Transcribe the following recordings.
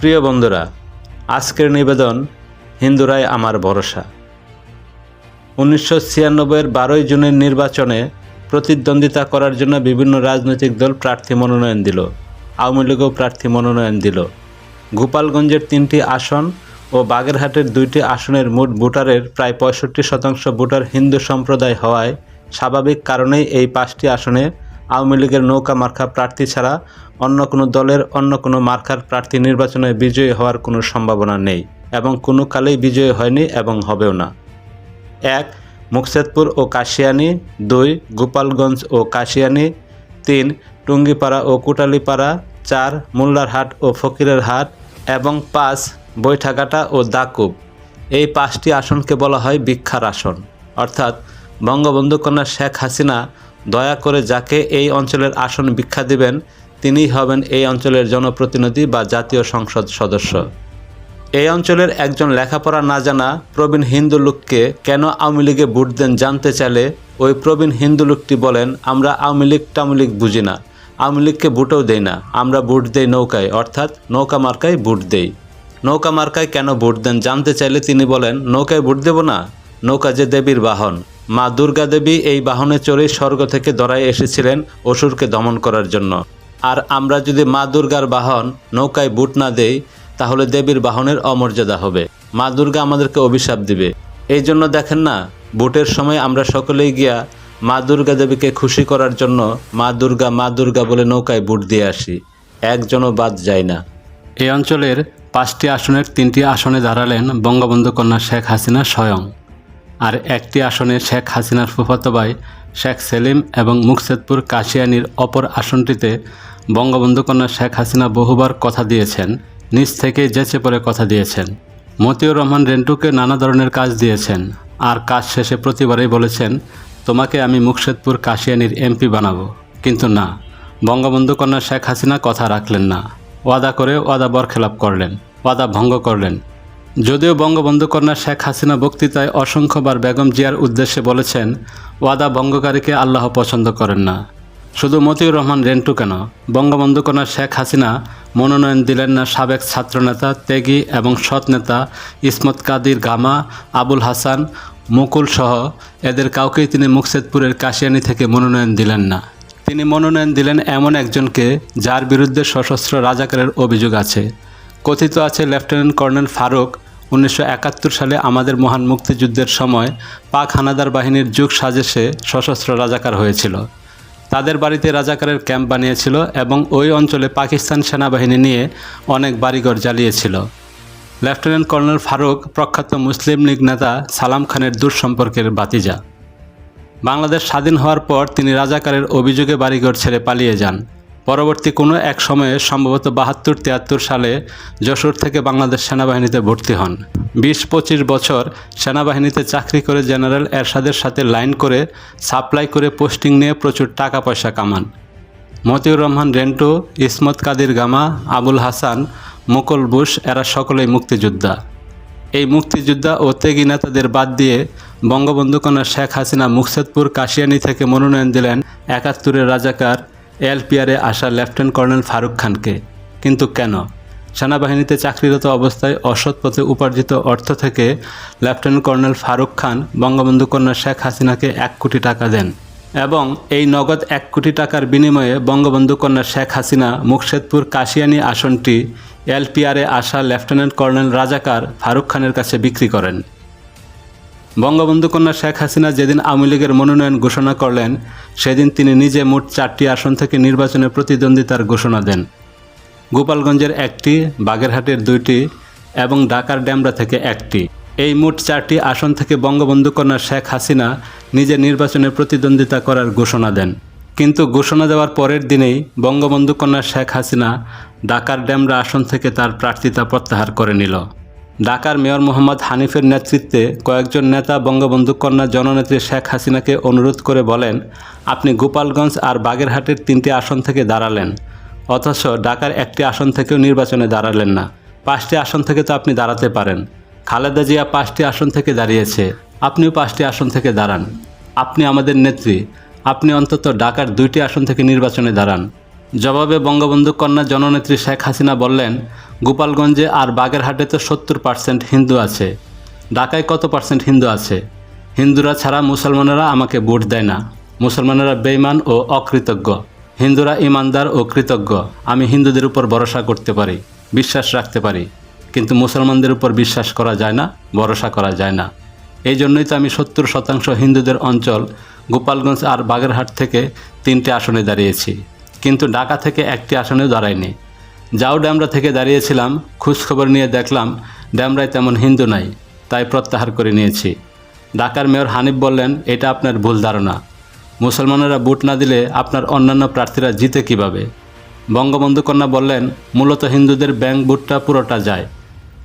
প্রিয় বন্ধুরা, আজকের নিবেদন হিন্দুরাই আমার ভরসা উনিশশো ছিয়ানব্বইয়ের বারোই জুনের নির্বাচনে প্রতিদ্বন্দ্বিতা করার জন্য বিভিন্ন রাজনৈতিক দল প্রার্থী মনোনয়ন দিল, আওয়ামী লীগও প্রার্থী মনোনয়ন দিল। গোপালগঞ্জের তিনটি আসন ও বাগেরহাটের দুইটি আসনের মোট ভোটারের প্রায় পঁয়ষট্টি শতাংশ ভোটার হিন্দু সম্প্রদায় হওয়ায় স্বাভাবিক কারণেই এই পাঁচটি আসনে আওয়ামী লীগের নৌকা মার্কা প্রার্থী ছাড়া অন্য কোনো দলের অন্য কোনো মার্কার প্রার্থী নির্বাচনে বিজয়ী হওয়ার কোনো সম্ভাবনা নেই এবং কোনো কালেই বিজয়ী হয়নি এবং হবেও না। এক, মুকসেদপুর ও কাশিয়ানি। দুই, গোপালগঞ্জ ও কাশিয়ানি। তিন, টুঙ্গিপাড়া ও কুটালিপাড়া। চার, মোল্লারহাট ও ফকিরের হাট এবং পাঁচ বৈঠাঘাটা ও দাকুব। এই পাঁচটি আসনকে বলা হয় ভিক্ষার আসন। অর্থাৎ বঙ্গবন্ধু কন্যা শেখ হাসিনা দয়া করে যাকে এই অঞ্চলের আসন ভিক্ষা দিবেন, তিনিই হবেন এই অঞ্চলের জনপ্রতিনিধি বা জাতীয় সংসদ সদস্য। এই অঞ্চলের একজন লেখাপড়া না জানা প্রবীণ হিন্দু লোককে কেন আওয়ামী লীগে ভোট দেন জানতে চাইলে ওই প্রবীণ হিন্দু লোকটি বলেন, আমরা আওয়ামী লীগ, টাওয়ামী লীগ বুঝি না। আওয়ামী লীগকে ভোটও দেই না। আমরা ভোট দেই নৌকায়, অর্থাৎ নৌকা মার্কায় ভোট দেই। নৌকা মার্কায় কেন ভোট দেন জানতে চাইলে তিনি বলেন, নৌকায় ভোট দেব না। নৌকা যে দেবীর বাহন। মা দুর্গা দেবী এই বাহনে চড়েই স্বর্গ থেকে দরায় এসেছিলেন অসুরকে দমন করার জন্য। আর আমরা যদি মা দুর্গার বাহন নৌকায় বুট না দেই, তাহলে দেবীর বাহনের অমর্যাদা হবে। মা দুর্গা আমাদেরকে অভিশাপ দিবে। এই জন্য দেখেন না, বুটের সময় আমরা সকলেই গিয়া মা দুর্গা দেবীকে খুশি করার জন্য মা দুর্গা মা দুর্গা বলে নৌকায় বুট দিয়ে আসি। একজনও বাদ যায় না। এই অঞ্চলের পাঁচটি আসনের তিনটি আসনে দাঁড়ালেন বঙ্গবন্ধু কন্যা শেখ হাসিনা স্বয়ং। আর একটি আসনে শেখ হাসিনার ফুফাতো ভাই শেখ সেলিম এবং মুকসেদপুর কাশিয়ানির অপর আসনটিতে বঙ্গবন্ধু কন্যা শেখ হাসিনা বহুবার কথা দিয়েছেন, নিজ থেকে যেচে পড়ে কথা দিয়েছেন। মতিউর রহমান রেন্টুকে নানা ধরনের কাজ দিয়েছেন আর কাজ শেষে প্রতিবারই বলেছেন, তোমাকে আমি মুকসেদপুর কাশিয়ানির এমপি বানাবো। কিন্তু না বঙ্গবন্ধু কন্যা শেখ হাসিনা কথা রাখলেন না। ওয়াদা করে ওয়াদা বরখেলাপ করলেন, ওয়াদা ভঙ্গ করলেন। যদিও বঙ্গবন্ধু কন্যা শেখ হাসিনা বক্তৃতায় অসংখ্যবার বেগম জিয়ার উদ্দেশ্যে বলেছেন, ওয়াদা ভঙ্গকারীকে আল্লাহ পছন্দ করেন না। শুধু মতিউর রহমান রেন্টু কেন? বঙ্গবন্ধু কন্যা শেখ হাসিনা মনোনয়ন দিলেন না সাবেক ছাত্রনেতা তেগি এবং সৎ নেতা ইসমত কাদির গামা, আবুল হাসান, মুকুল সহ এদের কাউকেই তিনি মুকসেদপুরের কাশিয়ানি থেকে মনোনয়ন দিলেন না। তিনি মনোনয়ন দিলেন এমন একজনকে যার বিরুদ্ধে সশস্ত্র রাজাকারের অভিযোগ আছে। কথিত আছে লেফটেন্যান্ট কর্নেল ফারুক উনিশশো একাত্তর সালে আমাদের মহান মুক্তিযুদ্ধের সময় পাক হানাদার বাহিনীর যুগ সাজেশে সশস্ত্র রাজাকার হয়েছিল। তাদের বাড়িতে রাজাকারের ক্যাম্প বানিয়েছিল এবং ওই অঞ্চলে পাকিস্তান সেনাবাহিনী নিয়ে অনেক বাড়িঘর জ্বালিয়েছিল। লেফটেন্যান্ট কর্নেল ফারুক প্রখ্যাত মুসলিম লীগ নেতা সালাম খানের দূর সম্পর্কের বাতিজা বাংলাদেশ স্বাধীন হওয়ার পর তিনি রাজাকারের অভিযোগে বাড়িঘর ছেড়ে পালিয়ে যান। পরবর্তী কোনো এক সময়ে সম্ভবত বাহাত্তর, তিয়াত্তর সালে যশোর থেকে বাংলাদেশ সেনাবাহিনীতে ভর্তি হন। বিশ, পঁচিশ বছর সেনাবাহিনীতে চাকরি করে জেনারেল এরশাদের সাথে লাইন করে, সাপ্লাই করে পোস্টিং নিয়ে প্রচুর টাকা পয়সা কামান। মতিউর রহমান, রেন্টু, ইসমত কাদির গামা, আবুল হাসান, মুকুল বুশ, এরা সকলেই মুক্তিযোদ্ধা। এই মুক্তিযোদ্ধা ও তেগি নেতাদের বাদ দিয়ে বঙ্গবন্ধু কন্যা শেখ হাসিনা মুকসেদপুর, কাশিয়ানি থেকে মনোনয়ন দিলেন একাত্তরের রাজাকার এলপিআরে আসা লেফটেন্যান্ট কর্নেল ফারুক খানকে। কিন্তু কেন? সেনাবাহিনীতে চাকরিরত অবস্থায় অসৎ পথে উপার্জিত অর্থ থেকে লেফটেন্যান্ট কর্নেল ফারুক খান বঙ্গবন্ধু কন্যা শেখ হাসিনাকে এক কোটি টাকা দেন এবং এই নগদ এক কোটি টাকার বিনিময়ে বঙ্গবন্ধু কন্যা শেখ হাসিনা মুকশেদপুর কাশিয়ানি আসনটি এলপিআরে আসা লেফটেন্যান্ট কর্নেল রাজাকার ফারুক খানের কাছে বিক্রি করেন। বঙ্গবন্ধু কন্যা শেখ হাসিনা যেদিন আওয়ামী লীগের মনোনয়ন ঘোষণা করলেন, সেদিন তিনি নিজে মোট চারটি আসন থেকে নির্বাচনে প্রতিদ্বন্দ্বিতার ঘোষণা দেন। গোপালগঞ্জের একটি, বাগেরহাটের দুইটি এবং ঢাকার ড্যামরা থেকে একটি। এই মোট চারটি আসন থেকে বঙ্গবন্ধু কন্যা শেখ হাসিনা নিজে নির্বাচনে প্রতিদ্বন্দ্বিতা করার ঘোষণা দেন। কিন্তু ঘোষণা দেওয়ার পরের দিনেই বঙ্গবন্ধু কন্যা শেখ হাসিনা ঢাকার ড্যামরা আসন থেকে তার প্রার্থিতা প্রত্যাহার করে নিল। ঢাকার মেয়র মোহাম্মদ হানিফের নেতৃত্বে কয়েকজন নেতা বঙ্গবন্ধু কন্যা জননেত্রী শেখ হাসিনাকে অনুরোধ করে বলেন, আপনি গোপালগঞ্জ আর বাগেরহাটের তিনটি আসন থেকে দাঁড়ালেন, অথচ ঢাকার একটি আসন থেকেও নির্বাচনে দাঁড়ালেন না। পাঁচটি আসন থেকে তো আপনি দাঁড়াতে পারেন। খালেদা জিয়া পাঁচটি আসন থেকে দাঁড়িয়েছে। আপনিও পাঁচটি আসন থেকে দাঁড়ান। আপনি আমাদের নেত্রী। আপনি অন্তত ঢাকার দুইটি আসন থেকে নির্বাচনে দাঁড়ান। জবাবে বঙ্গবন্ধু কন্যা জননেত্রী শেখ হাসিনা বললেন গোপালগঞ্জে আর বাগেরহাটে তো সত্তর পার্সেন্ট হিন্দু আছে। ঢাকায় কত পার্সেন্ট হিন্দু আছে? হিন্দুরা ছাড়া মুসলমানেরা আমাকে ভোট দেয় না। মুসলমানেরা বেইমান ও অকৃতজ্ঞ। হিন্দুরা ইমানদার ও কৃতজ্ঞ। আমি হিন্দুদের উপর ভরসা করতে পারি, বিশ্বাস রাখতে পারি। কিন্তু মুসলমানদের উপর বিশ্বাস করা যায় না, ভরসা করা যায় না। এই জন্যই তো আমি সত্তর শতাংশ হিন্দুদের অঞ্চল গোপালগঞ্জ আর বাগেরহাট থেকে তিনটে আসনে দাঁড়িয়েছি। কিন্তু ঢাকা থেকে একটি আসনেও দাঁড়ায়নি। যাও ড্যামরা থেকে দাঁড়িয়েছিলাম, খোঁজখবর নিয়ে দেখলাম ড্যামরায় তেমন হিন্দু নাই, তাই প্রত্যাহার করে নিয়েছি। ঢাকার মেয়র হানিফ বললেন, এটা আপনার ভুল ধারণা। মুসলমানেরা ভোট না দিলে আপনার অন্যান্য প্রার্থীরা জিতে কীভাবে? বঙ্গবন্ধু কন্যা বললেন, মূলত হিন্দুদের ব্যাংক ভোটটা পুরোটা যায়।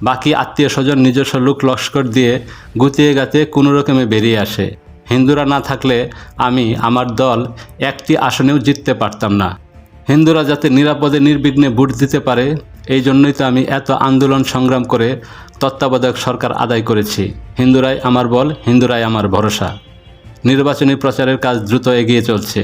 বাকি আত্মীয় স্বজন নিজস্ব লোক লস্কর দিয়ে গুতিয়ে গাতে কোনো রকমে বেরিয়ে আসে। হিন্দুরা না থাকলে আমি, আমার দল একটি আসনেও জিততে পারতাম না। হিন্দুরা যাতে নিরাপদে, নির্বিঘ্নে ভোট দিতে পারে, এই জন্যই তো আমি এত আন্দোলন সংগ্রাম করে তত্ত্বাবধায়ক সরকার আদায় করেছি। হিন্দুরাই আমার বল, হিন্দুরাই আমার ভরসা। নির্বাচনী প্রচারের কাজ দ্রুত এগিয়ে চলছে।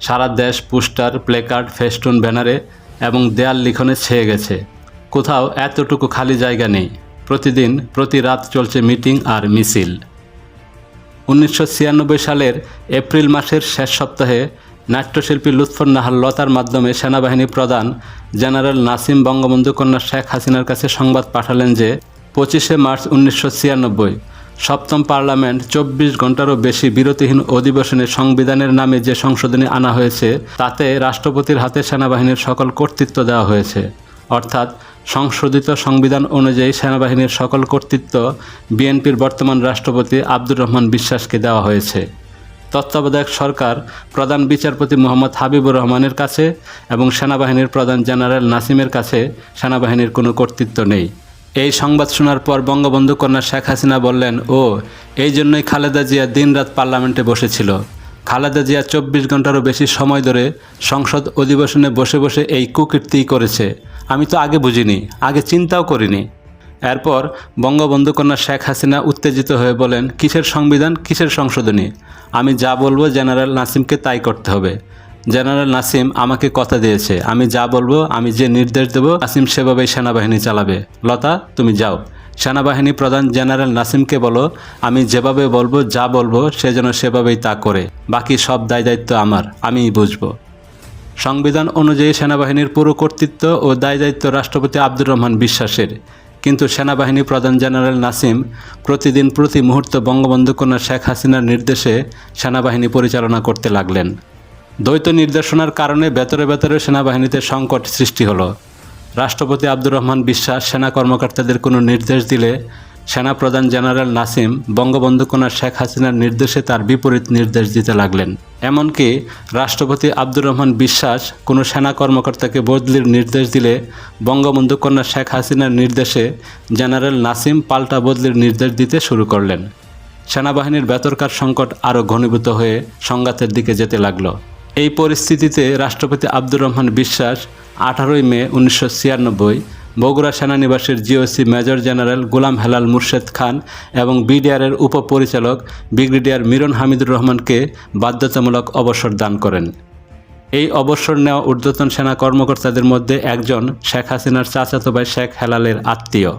সারা দেশ পোস্টার, প্লেকার্ড, ফেস্টুন, ব্যানারে এবং দেয়াল লিখনে ছেয়ে গেছে। কোথাও এতটুকু খালি জায়গা নেই। প্রতিদিন, প্রতি রাত চলছে মিটিং আর মিছিল। উনিশশো ছিয়ানব্বই সালের এপ্রিল মাসের শেষ সপ্তাহে নাট্যশিল্পী লুৎফর নাহার লতার মাধ্যমে সেনাবাহিনী প্রধান জেনারেল নাসিম বঙ্গবন্ধু কন্যা শেখ হাসিনার কাছে সংবাদ পাঠালেন যে, পঁচিশে মার্চ উনিশশো ছিয়ানব্বই, সপ্তম পার্লামেন্ট চব্বিশ ঘন্টারও বেশি বিরতিহীন অধিবেশনে সংবিধানের নামে যে সংশোধনী আনা হয়েছে, তাতে রাষ্ট্রপতির হাতে সেনাবাহিনীর সকল কর্তৃত্ব দেওয়া হয়েছে। অর্থাৎ, সংশোধিত সংবিধান অনুযায়ী সেনাবাহিনীর সকল কর্তৃত্ব বিএনপির বর্তমান রাষ্ট্রপতি আব্দুর রহমান বিশ্বাসকে দেওয়া হয়েছে। তত্ত্বাবধায়ক সরকার প্রধান বিচারপতি মোহাম্মদ হাবিবুর রহমানের কাছে এবং সেনাবাহিনীর প্রধান জেনারেল নাসিমের কাছে সেনাবাহিনীর কোনো কর্তৃত্ব নেই। এই সংবাদ শোনার পর বঙ্গবন্ধু কন্যা শেখ হাসিনা বললেন, ও, এই জন্যই খালেদা জিয়া দিনরাত পার্লামেন্টে বসেছিল। খালেদা জিয়া চব্বিশ ঘন্টারও বেশি সময় ধরে সংসদ অধিবেশনে বসে বসে এই কুকীর্তি করেছে। আমি তো আগে বুঝিনি, আগে চিন্তাও করিনি। এরপর বঙ্গবন্ধু কন্যা শেখ হাসিনা উত্তেজিত হয়ে বলেন, কিসের সংবিধান, কিসের সংশোধনী? আমি যা বলব জেনারেল নাসিমকে তাই করতে হবে। জেনারেল নাসিম আমাকে কথা দিয়েছে, আমি যা বলব, আমি যে নির্দেশ দেব, নাসিম সেভাবেই সেনাবাহিনী চালাবে। লতা, তুমি যাও। সেনাবাহিনী প্রধান জেনারেল নাসিমকে বলো, আমি যেভাবে বলব, যা বলব, সে যেন সেভাবেই তা করে। বাকি সব দায় দায়িত্ব আমার, আমিই বুঝব। সংবিধান অনুযায়ী সেনাবাহিনীর পুরো কর্তৃত্ব ও দায় দায়িত্ব রাষ্ট্রপতি আব্দুর রহমান বিশ্বাসের। কিন্তু সেনাবাহিনী প্রধান জেনারেল নাসিম প্রতিদিন প্রতি মুহূর্ত বঙ্গবন্ধু কন্যা শেখ হাসিনার নির্দেশে সেনাবাহিনী পরিচালনা করতে লাগলেন। দ্বৈত নির্দেশনার কারণে বেতরে বেতরে সেনাবাহিনীতে সংকট সৃষ্টি হলো। রাষ্ট্রপতি আব্দুর রহমান বিশ্বাস সেনা কর্মকর্তাদের কোনো নির্দেশ দিলে সেনাপ্রধান জেনারেল নাসিম বঙ্গবন্ধু কন্যা শেখ হাসিনার নির্দেশে তার বিপরীত নির্দেশ দিতে লাগলেন। এমনকি রাষ্ট্রপতি আব্দুর রহমান বিশ্বাস কোনো সেনা কর্মকর্তাকে বদলির নির্দেশ দিলে বঙ্গবন্ধু কন্যা শেখ হাসিনার নির্দেশে জেনারেল নাসিম পাল্টা বদলির নির্দেশ দিতে শুরু করলেন। সেনাবাহিনীর বেতরকার সংকট আরও ঘনীভূত হয়ে সংঘাতের দিকে যেতে লাগল। এই পরিস্থিতিতে রাষ্ট্রপতি আব্দুর রহমান বিশ্বাস আঠারোই মে উনিশশো ছিয়ানব্বই Bogura সেনানিবাসের GOC major general Golam Helal Murshed Khan এবং বিডিআরের উপপরিচালক ব্রিগেডিয়ার মিরন হামিদুর রহমানকে বাধ্যতামূলক অবসর দান করেন। এই অবসর নেওয়া ঊর্ধ্বতন সেনা কর্মকর্তাদের মধ্যে একজন শেখ হাসিনার চাচাতো ভাই শেখ হেলালের আত্মীয়।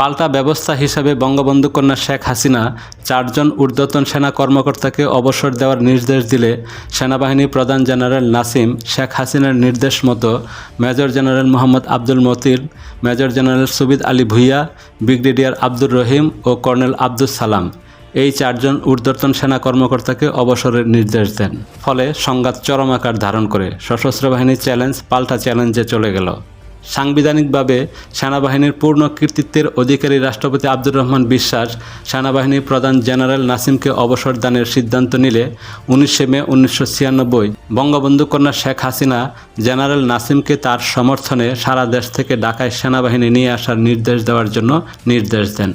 পাল্টা ব্যবস্থা হিসাবে বঙ্গবন্ধু কন্যা শেখ হাসিনা চারজন ঊর্ধ্বতন সেনা কর্মকর্তাকে অবসর দেওয়ার নির্দেশ দিলে সেনাবাহিনী প্রধান জেনারেল নাসিম শেখ হাসিনার নির্দেশ মতো major general Mohammad Abdul Motir, major general Subid Ali Bhuiyan, brigadier Abdur Rahim ও কর্নেল আব্দুল সালাম এই চারজন ঊর্ধ্বতন সেনা কর্মকর্তাকে অবসরের নির্দেশ দেন। ফলে সংঘাত চরম আকার ধারণ করে সশস্ত্র বাহিনীর চ্যালেঞ্জ পাল্টা চ্যালেঞ্জে চলে গেল। সাংবিধানিকভাবে সেনাবাহিনীর পূর্ণ কৃতিত্বের অধিকারী রাষ্ট্রপতি আব্দুর রহমান বিশ্বাস সেনাবাহিনীর প্রধান জেনারেল নাসিমকে অবসর দানের সিদ্ধান্ত নিলে উনিশে মে উনিশশো ছিয়ানব্বই বঙ্গবন্ধু কন্যা শেখ হাসিনা জেনারেল নাসিমকে তার সমর্থনে সারা দেশ থেকে ঢাকায় সেনাবাহিনী নিয়ে আসার নির্দেশ দেওয়ার জন্য নির্দেশ দেন।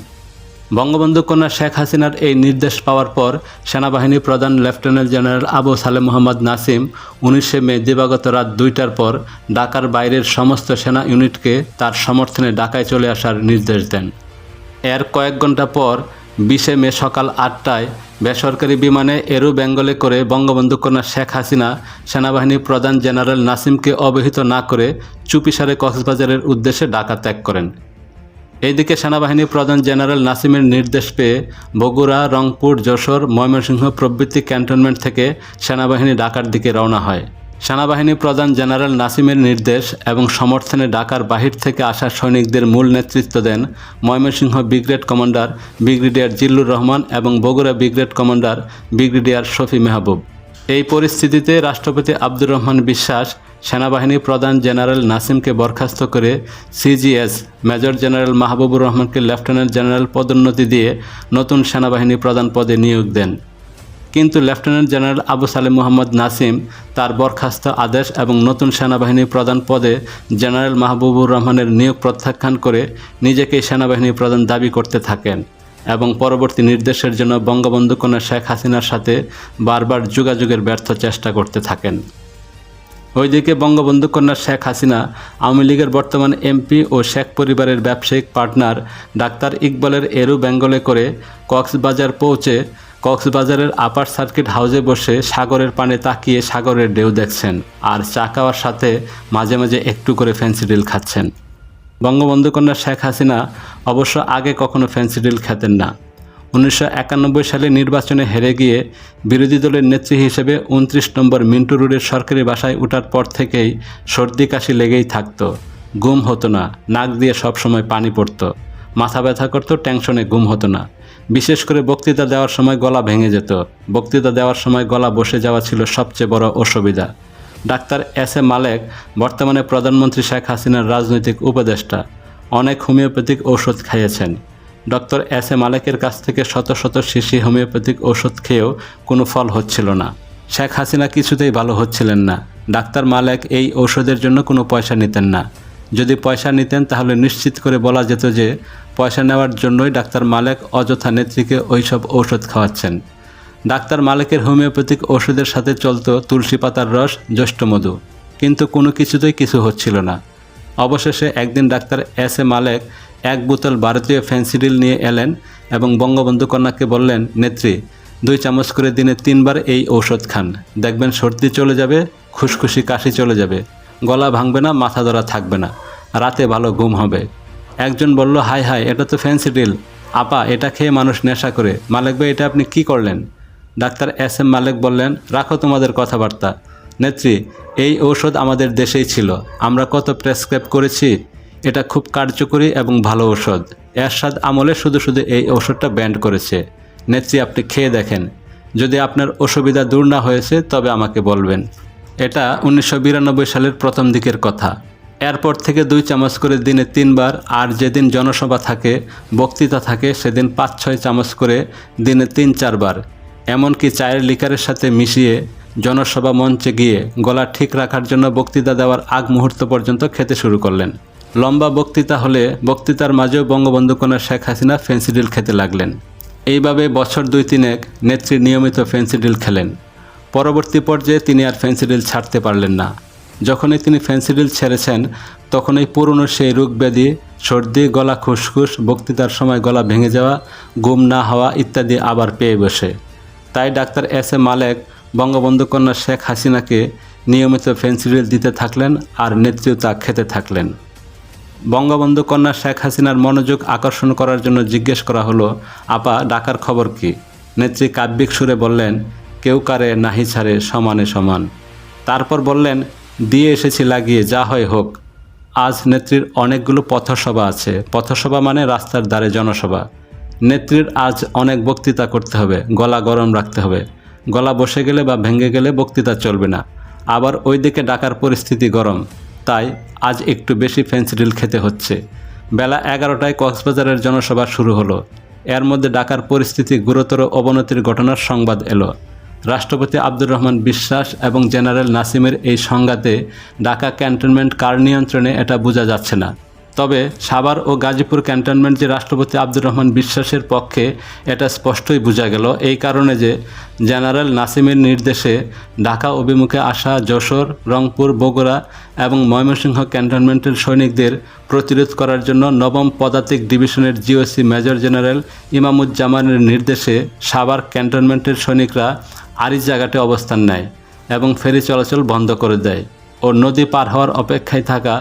বঙ্গবন্ধু কন্যা শেখ হাসিনার এই নির্দেশ পাওয়ার পর সেনাবাহিনী প্রধান লেফটেন্যান্ট জেনারেল আবু সালে মোহাম্মদ নাসিম উনিশে মে দিবাগত রাত দুইটার পর ঢাকার বাইরের সমস্ত সেনা ইউনিটকে তার সমর্থনে ঢাকায় চলে আসার নির্দেশ দেন। এর কয়েক ঘণ্টা পর বিশে মে সকাল আটটায় বেসরকারি বিমানে এরু বেঙ্গলে করে বঙ্গবন্ধু কন্যা শেখ হাসিনা সেনাবাহিনী প্রধান জেনারেল নাসিমকে অবহিত না করে চুপিসারে কক্সবাজারের উদ্দেশ্যে ঢাকা ত্যাগ করেন। এইদিকে সেনাবাহিনী প্রধান জেনারেল নাসিমের নির্দেশ পেয়ে বগুড়া, রংপুর, যশোর, ময়মনসিংহ প্রভৃতি ক্যান্টনমেন্ট থেকে সেনাবাহিনী ঢাকার দিকে রওনা হয়। সেনাবাহিনী প্রধান জেনারেল নাসিমের নির্দেশ এবং সমর্থনে ঢাকার বাহির থেকে আসা সৈনিকদের মূল নেতৃত্ব দেন Mymensingh brigade commander brigadier Zillur Rahman এবং Bogura brigade commander brigadier Shafi Mehboob. এই পরিস্থিতিতে রাষ্ট্রপতি আব্দুর রহমান বিশ্বাস সেনাবাহিনী প্রধান জেনারেল নাসিমকে বরখাস্ত করে সিজিএস মেজর জেনারেল মাহবুবুর রহমানকে লেফটেন্যান্ট জেনারেল পদোন্নতি দিয়ে নতুন সেনাবাহিনী প্রধান পদে নিয়োগ দেন। কিন্তু লেফটেন্যান্ট জেনারেল আবু সালেম মোহাম্মদ নাসিম তার বরখাস্ত আদেশ এবং নতুন সেনাবাহিনী প্রধান পদে জেনারেল মাহবুবুর রহমানের নিয়োগ প্রত্যাখ্যান করে নিজেকেই সেনাবাহিনী প্রধান দাবি করতে থাকেন। এবং পরবর্তী নির্দেশের জন্য বঙ্গবন্ধু কন্যা শেখ হাসিনার সাথে বারবার যোগাযোগের ব্যর্থ চেষ্টা করতে থাকেন। ওইদিকে বঙ্গবন্ধু কন্যা শেখ হাসিনা, আওয়ামী লীগের বর্তমান এমপি ও শেখ পরিবারের ব্যবসায়িক পার্টনার ডাক্তার ইকবালের এরু বেঙ্গলে করে কক্সবাজার পৌঁছে কক্সবাজারের আপার সার্কিট হাউসে বসে সাগরের পানে তাকিয়ে সাগরের ঢেউ দেখছেন আর চা খাওয়ার সাথে মাঝে মাঝে একটু করে ফেন্সিডিল খাচ্ছেন। বঙ্গবন্ধু কন্যা শেখ হাসিনা অবশ্য আগে কখনো ফেন্সিডিল খেতেন না। উনিশশো একানব্বই সালে নির্বাচনে হেরে গিয়ে বিরোধী দলের নেত্রী হিসেবে উনত্রিশ নম্বর মিন্টু রোডের সরকারি বাসায় ওঠার পর থেকেই সর্দি কাশি লেগেই থাকতো। ঘুম হতো না, নাক দিয়ে সবসময় পানি পড়তো। মাথা ব্যথা করতো, টেনশনে ঘুম হতো না। বিশেষ করে বক্তৃতা দেওয়ার সময় গলা ভেঙে যেত। বক্তৃতা দেওয়ার সময় গলা বসে যাওয়া ছিল সবচেয়ে বড় অসুবিধা। ডাক্তার এস এ মালেক, বর্তমানে প্রধানমন্ত্রী শেখ হাসিনার রাজনৈতিক উপদেষ্টা, অনেক হোমিওপ্যাথিক ঔষধ খাইয়েছেন। ডক্টর এস এ মালেকের কাছ থেকে শত শত শিশি হোমিওপ্যাথিক ওষুধ খেয়েও কোনো ফল হচ্ছিল না। শেখ হাসিনা কিছুতেই ভালো হচ্ছিলেন না। ডাক্তার মালেক এই ঔষধের জন্য কোনো পয়সা নিতেন না। যদি পয়সা নিতেন, তাহলে নিশ্চিত করে বলা যেত যে, পয়সা নেওয়ার জন্যই ডাক্তার মালেক অযথা নেত্রীকে ওইসব ঔষধ খাওয়াচ্ছেন। ডাক্তার মালেকের হোমিওপ্যাথিক ওষুধের সাথে চলতো তুলসী পাতার রস জ্যৈষ্ঠমধু কিন্তু কোনো কিছুতেই কিছু হচ্ছিল না। অবশেষে একদিন ডাক্তার এস এ মালেক এক বোতল ভারতীয় ফেন্সিডিল নিয়ে এলেন এবং বঙ্গবন্ধু কন্যাকে বললেন, নেত্রী, দুই চামচ করে দিনে তিনবার এই ঔষধ খান। দেখবেন সর্দি চলে যাবে, খুশখুশি কাশি চলে যাবে। গলা ভাঙবে না, মাথা ধরা থাকবে না। রাতে ভালো ঘুম হবে। একজন বলল হাই হাই এটা তো ফেন্সিডিল। আপা, এটা খেয়ে মানুষ নেশা করে। মালেক ভাই, এটা আপনি কি করলেন? ডাক্তার এস এম মালেক বললেন, রাখো তোমাদের কথাবার্তা। নেত্রী, এই ঔষধ আমাদের দেশেই ছিল। আমরা কত প্রেসক্রাইব করেছি, এটা খুব কার্যকরী এবং ভালো ঔষধ। এরশাদ আমলে শুধু শুধু এই ঔষধটা ব্যান্ড করেছে। নেত্রী, আপনি খেয়ে দেখেন। যদি আপনার অসুবিধা দূর না হয়েছে, তবে আমাকে বলবেন। এটা উনিশশো বিরানব্বই সালের প্রথম দিকের কথা। এরপর থেকে দুই চামচ করে দিনে তিনবার আর যেদিন জনসভা থাকে, বক্তৃতা থাকে, সেদিন পাঁচ ছয় চামচ করে দিনে তিন চারবার এমনকি চায়ের লিকারের সাথে মিশিয়ে জনসভা মঞ্চে গিয়ে গলা ঠিক রাখার জন্য বক্তৃতা দেওয়ার আগ মুহূর্ত পর্যন্ত খেতে শুরু করলেন। লম্বা বক্তৃতা হলে বক্তৃতার মাঝেও বঙ্গবন্ধু কন্যা শেখ হাসিনা ফেন্সিডিল খেতে লাগলেন। এইভাবে বছর দুই তিনেক নেত্রী নিয়মিত ফেন্সিডিল খেলেন। পরবর্তী পর্যায়ে তিনি আর ফেন্সিডিল ছাড়তে পারলেন না। যখনই তিনি ফেন্সিডিল ছেড়েছেন, তখনই পুরনো সেই রোগ ব্যাধি, সর্দি, গলা খুসখুস, বক্তৃতার সময় গলা ভেঙে যাওয়া গুম না হওয়া ইত্যাদি আবার পেয়ে বসে। তাই doctor S A Malek Bangabandhu কন্যা শেখ হাসিনাকে নিয়মিত ফেন্সিডিল দিতে থাকলেন আর নেত্রীও খেতে থাকলেন। বঙ্গবন্ধু কন্যা শেখ হাসিনার মনোযোগ আকর্ষণ করার জন্য জিজ্ঞেস করা হলো, আপা ডাকার খবর কি? নেত্রী কাব্যিক সুরে বললেন, কেউ কারে নাহি ছাড়ে, সমানে সমান। তারপর বললেন, দিয়ে এসেছি, লাগিয়ে যা হয় হোক। আজ নেত্রীর অনেকগুলো পথসভা আছে। পথসভা মানে রাস্তার ধারে জনসভা। নেত্রীর আজ অনেক বক্তৃতা করতে হবে, গলা গরম রাখতে হবে। গলা বসে গেলে বা ভেঙে গেলে বক্তৃতা চলবে না। আবার ওইদিকে ডাকার পরিস্থিতি গরম, তাই আজ একটু বেশি ফেন্সিডিল খেতে হচ্ছে। বেলা এগারোটায় কক্সবাজারের জনসভা শুরু হলো। এর মধ্যে ডাকার পরিস্থিতি গুরুতর অবনতির ঘটনার সংবাদ এলো। রাষ্ট্রপতি আব্দুর রহমান বিশ্বাস এবং জেনারেল নাসিমের এই সংঘাতে ঢাকা ক্যান্টনমেন্ট কার নিয়ন্ত্রণে এটা বোঝা যাচ্ছে না। তবে সাভার ও গাজীপুর ক্যান্টনমেন্ট যে রাষ্ট্রপতি আব্দুর রহমান বিশ্বাসের পক্ষে এটা স্পষ্টই বোঝা গেল। এই কারণে যে জেনারেল নাসিমের নির্দেশে ঢাকা অভিমুখে আসা যশোর, রংপুর, বগুড়া এবং ময়মনসিংহ ক্যান্টনমেন্টের সৈনিকদের প্রতিরোধ করার জন্য নবম পদাতিক ডিভিশনের জিওসি মেজর জেনারেল ইমামুজ্জামানের নির্দেশে সাভার ক্যান্টনমেন্টের সৈনিকরা আরিজ জায়গাতে অবস্থান নেয় এবং ফেরি চলাচল বন্ধ করে দেয়। ও নদী পার হওয়ার অপেক্ষায় থাকা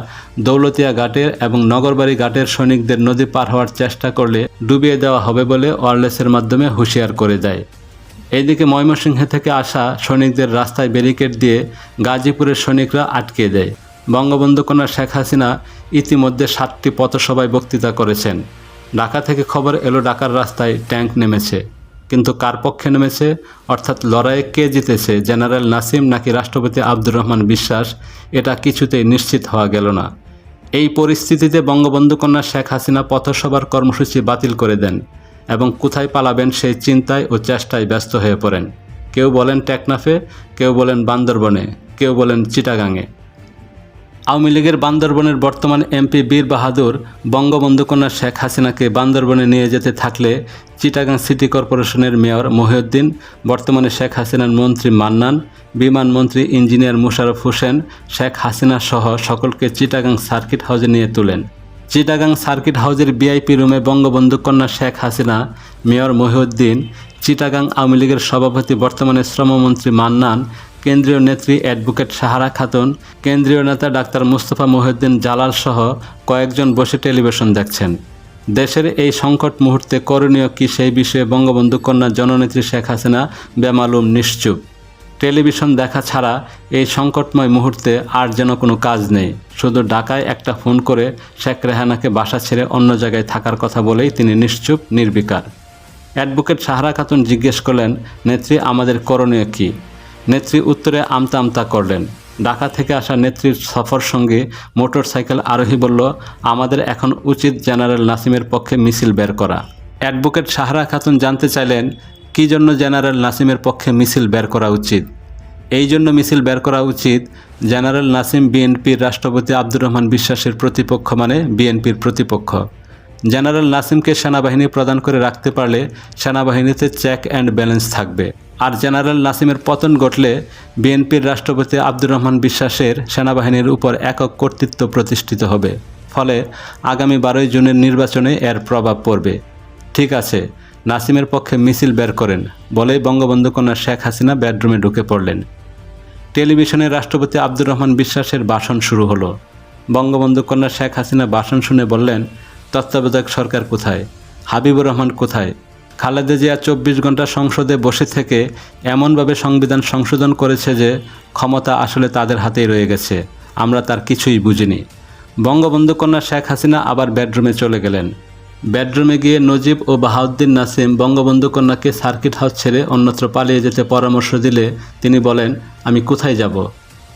দৌলতিয়া ঘাটের এবং নগরবাড়ি ঘাটের সৈনিকদের নদী পার হওয়ার চেষ্টা করলে ডুবিয়ে দেওয়া হবে বলে ওয়ারলেসের মাধ্যমে হুঁশিয়ার করে দেয়। এদিকে ময়মনসিংহ থেকে আসা সৈনিকদের রাস্তায় ব্যারিকেড দিয়ে গাজীপুরের সৈনিকরা আটকে দেয়। বঙ্গবন্ধু কন্যা শেখ হাসিনা ইতিমধ্যে সাতটি পথসভায় বক্তৃতা করেছেন। ঢাকা থেকে খবর এলো, ঢাকার রাস্তায় ট্যাঙ্ক নেমেছে। কিন্তু কার পক্ষে নেমেছে? অর্থাৎ লড়াইয়ে কে জিতেছে? জেনারেল নাসিম নাকি রাষ্ট্রপতি আব্দুর রহমান বিশ্বাস? এটা কিছুতেই নিশ্চিত হওয়া গেল না। এই পরিস্থিতিতে বঙ্গবন্ধু কন্যা শেখ হাসিনা পথসভার কর্মসূচি বাতিল করে দেন এবং কোথায় পালাবেন সেই চিন্তায় ও চেষ্টায় ব্যস্ত হয়ে পড়েন। কেউ বলেন টেকনাফে, কেউ বলেন বান্দরবনে, কেউ বলেন চিটাগাঙে। আওয়ামী লীগের বান্দরবনের বর্তমান এমপি বীর বাহাদুর বঙ্গবন্ধু কন্যা শেখ হাসিনাকে বান্দরবনে নিয়ে যেতে থাকলে চিটাগাং সিটি কর্পোরেশনের মেয়র মহিউদ্দিন, বর্তমানে শেখ হাসিনার মন্ত্রী মান্নান, বিমান মন্ত্রী ইঞ্জিনিয়ার মুশারফ হোসেন, শেখ হাসিনা সহ সকলকে চিটাগাং সার্কিট হাউসে নিয়ে তোলেন। চিটাগাং সার্কিট হাউসের বিআইপি রুমে বঙ্গবন্ধু কন্যা শেখ হাসিনা, মেয়র মহিউদ্দিন, চিটাগাং আওয়ামী লীগের সভাপতি, বর্তমানে শ্রমমন্ত্রী মান্নান কেন্দ্রীয় নেত্রী অ্যাডভোকেট সাহারা খাতুন, কেন্দ্রীয় নেতা ডাক্তার মুস্তফা মহিউদ্দিন জালাল সহ কয়েকজন বসে টেলিভিশন দেখছেন। দেশের এই সংকট মুহূর্তে করণীয় কি সেই বিষয়ে বঙ্গবন্ধু কন্যা জননেত্রী শেখ হাসিনা বেমালুম নিশ্চুপ। টেলিভিশন দেখা ছাড়া এই সংকটময় মুহূর্তে আর যেন কোনো কাজ নেই। শুধু ঢাকায় একটা ফোন করে শেখ রেহানাকে বাসা ছেড়ে অন্য জায়গায় থাকার কথা বলেই তিনি নিশ্চুপ, নির্বিকার। অ্যাডভোকেট সাহারা খাতুন জিজ্ঞেস করলেন, নেত্রী, আমাদের করণীয় কী? নেত্রী উত্তরে আমতা আমতা করলেন। ঢাকা থেকে আসা নেত্রীর সফর সঙ্গে মোটর সাইকেল আরোহী বলল, আমাদের এখন উচিত জেনারেল নাসিমের পক্ষে মিছিল বের করা। অ্যাডভোকেট সাহারা খাতুন জানতে চাইলেন, কী জন্য জেনারেল নাসিমের পক্ষে মিছিল বের করা উচিত? এই জন্য মিছিল বের করা উচিত, জেনারেল নাসিম বিএনপির রাষ্ট্রপতি আব্দুর রহমান বিশ্বাসের প্রতিপক্ষ মানে বিএনপির প্রতিপক্ষ। জেনারেল নাসিমকে সেনাবাহিনী প্রদান করে রাখতে পারলে সেনাবাহিনীতে চেক অ্যান্ড ব্যালেন্স থাকবে। আর জেনারেল নাসিমের পতন ঘটলে বিএনপির রাষ্ট্রপতি আব্দুর রহমান বিশ্বাসের সেনাবাহিনীর উপর একক কর্তৃত্ব প্রতিষ্ঠিত হবে। ফলে আগামী বারোই জুনের নির্বাচনে এর প্রভাব পড়বে। ঠিক আছে, নাসিমের পক্ষে মিছিল বের করেন, বলেই বঙ্গবন্ধু কন্যা শেখ হাসিনা বেডরুমে ঢুকে পড়লেন। টেলিভিশনে রাষ্ট্রপতি আব্দুর রহমান বিশ্বাসের ভাষণ শুরু হলো। বঙ্গবন্ধু কন্যা শেখ হাসিনা ভাষণ শুনে বললেন, তত্ত্বাবধায়ক সরকার কোথায়? হাবিবুর রহমান কোথায়? খালেদা জিয়া চব্বিশ ঘণ্টা সংসদে বসে থেকে এমনভাবে সংবিধান সংশোধন করেছে যে ক্ষমতা আসলে তাদের হাতেই রয়ে গেছে। আমরা তার কিছুই বুঝিনি। বঙ্গবন্ধু কন্যা শেখ হাসিনা আবার বেডরুমে চলে গেলেন। বেডরুমে গিয়ে নজিব ও বাহাউদ্দিন নাসিম বঙ্গবন্ধু কন্যাকে সার্কিট হাউস ছেড়ে অন্যত্র পালিয়ে যেতে পরামর্শ দিলে তিনি বলেন, আমি কোথায় যাব?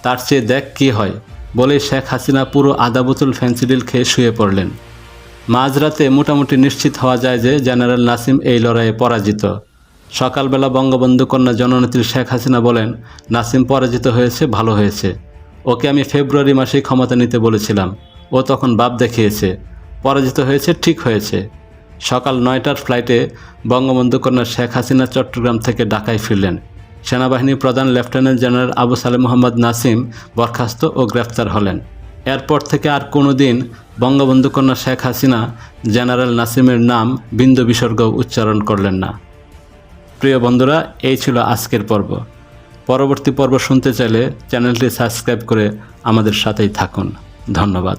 তার চেয়ে দেখ কি হয়। বলে শেখ হাসিনা পুরো আদা বোতল ফ্যান্সিডিল খেয়ে শুয়ে পড়লেন। মাঝরাতে মোটামুটি নিশ্চিত হওয়া যায় যে জেনারেল নাসিম এই লড়াইয়ে পরাজিত। সকালবেলা বঙ্গবন্ধু কন্যা জননেত্রী শেখ হাসিনা বলেন, নাসিম পরাজিত হয়েছে, ভালো হয়েছে। ওকে আমি ফেব্রুয়ারি মাসেই ক্ষমতা নিতে বলেছিলাম। ও তখন বাপ দেখিয়েছে, পরাজিত হয়েছে, ঠিক হয়েছে। সকাল নয়টার ফ্লাইটে বঙ্গবন্ধু কন্যা শেখ হাসিনা চট্টগ্রাম থেকে ঢাকায় ফিরলেন। সেনাবাহিনী প্রধান লেফটেন্যান্ট জেনারেল আবু সালে মোহাম্মদ নাসিম বরখাস্ত ও গ্রেফতার হলেন। এরপর থেকে আর কোনো দিন বঙ্গবন্ধু কন্যা শেখ হাসিনা, জেনারেল নাসিমের নাম বিন্দু বিসর্গ উচ্চারণ করলেন না। প্রিয় বন্ধুরা, এই ছিল আজকের পর্ব। পরবর্তী পর্ব শুনতে চাইলে চ্যানেলটি সাবস্ক্রাইব করে আমাদের সাথেই থাকুন। ধন্যবাদ।